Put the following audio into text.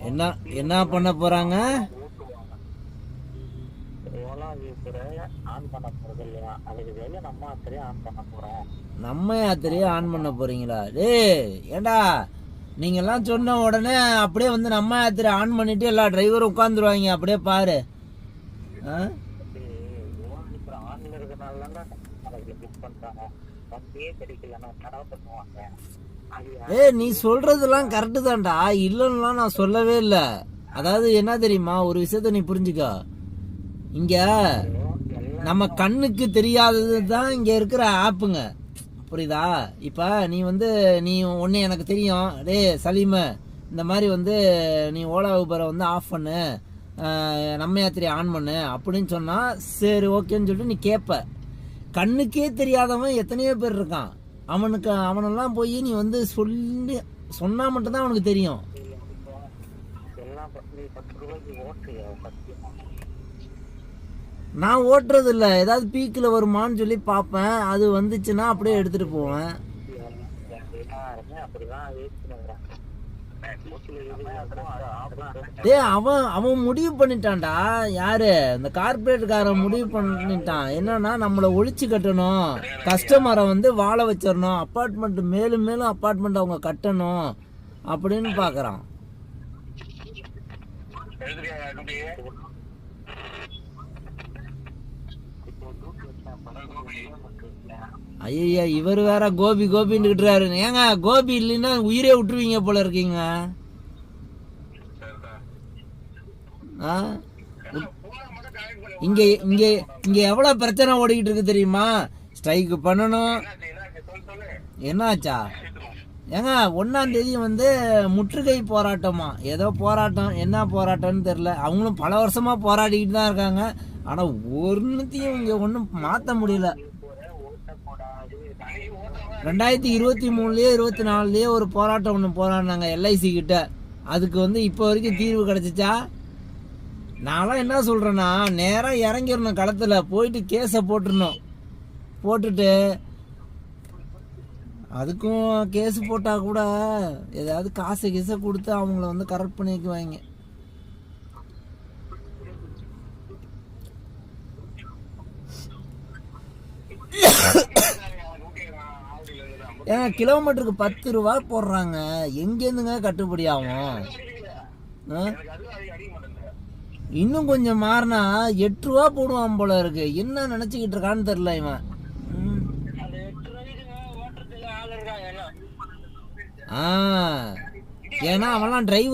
என்ன என்ன பண்ண போறாங்க? ஆன் பண்ண நம்ம ஆன் பண்ண நம்ம யாத்திரையே ஆன் பண்ண போறீங்களா? டேய் ஏண்டா? நீங்க எல்லாம் சொன்ன உடனே அப்படியே வந்து நம்ம யாத்திரை ஆன் பண்ணிட்டு எல்லா டிரைவரும் உட்காந்துருவாங்க அப்படியே பாரு. ஆ? ஆன்ல தான் புக் வண்டியே கிடைக்கலன்னா பண்ணுவாங்க ஏய் நீ சொல்றதெல்லாம் கரெக்டு தான்டா. இல்லைன்னுலாம் நான் சொல்லவே இல்லை. அதாவது என்ன தெரியுமா? ஒரு விஷயத்த நீ புரிஞ்சுக்க. இங்க நம்ம கண்ணுக்கு தெரியாதது தான் இங்க இருக்கிற ஆப்புங்க. புரியுதா? இப்ப நீ வந்து நீ ஒன்று எனக்கு தெரியும். டேய் சலீமு இந்த மாதிரி வந்து நீ ஓலா ஊபரை வந்து ஆஃப் பண்ணு. நம்ம யாத்திரை ஆன் பண்ணு. அப்படின்னு சொன்னா சரி ஓகேன்னு சொல்லிட்டு நீ கேட்ப கண்ணுக்கே தெரியாதவன் எத்தனையோ பேர் இருக்கான். அவனுக்கு அவனெல்லாம் போய் நீ வந்து சொல்லி சொன்னா மட்டும்தான் அவனுக்கு தெரியும். நான் ஓட்டுறது இல்ல ஏதாவது பீக்கில் வருமான்னு சொல்லி பார்ப்பேன். அது வந்துச்சுன்னா அப்படியே எடுத்துட்டு போவேன். எல்லாருமே அவன் அவன் முடிவு பண்ணிட்டான்டா. யாரு? இந்த கார்பரேட்காரன் முடிவு பண்ணிட்டான். என்னன்னா நம்மளை ஒழிச்சு கட்டணும். கஸ்டமரை வந்து வாழ வச்சிடணும். அப்பார்ட்மெண்ட் மேலும் மேலும் அப்பார்ட்மெண்ட் அவங்க கட்டணும் அப்படின்னு பாக்குறான். ஐயா இவர் வேற கோபி கோபின்னுக்கிட்டுறாரு ஏங்க கோபி இல்லைன்னா உயிரே விட்டுருவீங்க போல இருக்கீங்க. ஆ? இங்க இங்க இங்க எவ்வளவு பிரச்சனை ஓடிக்கிட்டு இருக்கு தெரியுமா? ஸ்ட்ரைக் பண்ணணும். என்னாச்சா? ஏங்க ஒன்னாம் தேதி வந்து முற்றுகை போராட்டமா? ஏதோ போராட்டம் என்ன போராட்டம்னு தெரியல. அவங்களும் பல வருஷமா போராடிக்கிட்டு தான் இருக்காங்க. ஆனா ஒன்னுத்தையும் இங்க ஒன்றும் மாத்த முடியல. ரெண்டாயிரத்தி இருபத்தி மூணுலயே இருபத்தி நாலுலயே ஒரு போராட்டம் ஒன்று போராடினாங்க எல்ஐசி கிட்ட. அதுக்கு வந்து இப்போ வரைக்கும் தீர்வு கிடைச்சிச்சா? நான்லாம் என்ன சொல்றேன்னா நேராக இறங்கிடணும் களத்துல போயிட்டு கேஸை போட்டுடணும். போட்டுட்டு அதுக்கும் கேஸ் போட்டால் கூட ஏதாவது காசு கீசை கொடுத்து அவங்கள வந்து கரெக்ட் பண்ணிக்குவாங்க. ஏங்க கிலோமீட்டருக்கு பத்து ரூபா போடுறாங்க. எங்கேருந்துங்க கட்டுப்படி ஆகும்? இன்னும் கொஞ்சம் மாறினா எட்டு ரூபா போடுவான் போல இருக்கு. என்ன நினைச்சுக்கிட்டு இருக்கான்னு தெரியல இவன். ஆ. ஏன்னா அவன்லாம் டிரைவர்